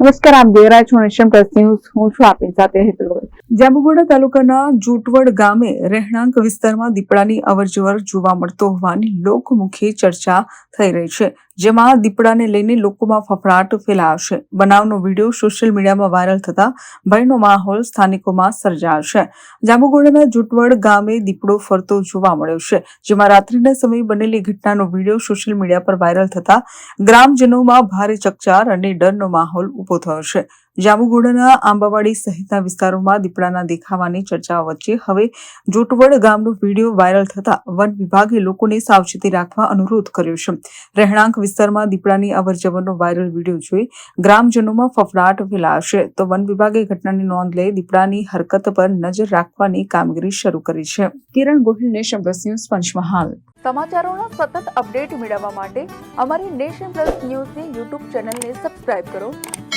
નમસ્કાર આપ દેવરાજ હું નિશમ પ્લસ ન્યૂઝ. હું છું આપની સાથે વગર જાંબુગોડા તાલુકાના જૂટવડ ગામે રહેણાંક વિસ્તારમાં દીપડાની અવરજવર જોવા મળતો હોવાની લોકમુખી ચર્ચા થઈ રહી છે, જેમાં દીપડાને લઈને લોકોમાં ફફડાટ ફેલાયો છે. બનાવનો વીડિયો સોશિયલ મીડિયામાં વાયરલ થતા ભયનો માહોલ સ્થાનિકોમાં સર્જાયો છે. જાંબુગોડાના જૂટવડ ગામે દીપડો ફરતો જોવા મળ્યો છે, જેમાં રાત્રિના સમયે બનેલી ઘટનાનો વીડિયો સોશિયલ મીડિયા પર વાયરલ થતા ગ્રામજનોમાં ભારે ચકચાર અને ડરનો માહોલ ઊભો થયો છે. જાંબુગોડાના આંબાવાડી સહિતના વિસ્તારોમાં દીપડાના દેખાવાની ચર્ચાઓ વચ્ચે હવે જોટવડ ગામનો વીડિયો વાયરલ થતા વન વિભાગે લોકોને સાવચેતી રાખવા અનુરોધ કર્યો છે. રહેણાંક વિસ્તારમાં દીપડાની અવરજવરનો વાયરલ વીડિયો જોઈ ગ્રામજનોમાં ફફડાટ ફેલાશે તો વન વિભાગે ઘટનાની નોંધ લઈ દીપડાની હરકત પર નજર રાખવાની કામગીરી શરૂ કરી છે. Kiran Gohil nation plus news Panchmahal. સમાચારોના સતત અપડેટ મેળવવા માટે અમારી નેશન પ્લસ ન્યૂઝની યુટ્યુબ ચેનલને સબસ્ક્રાઇબ કરો.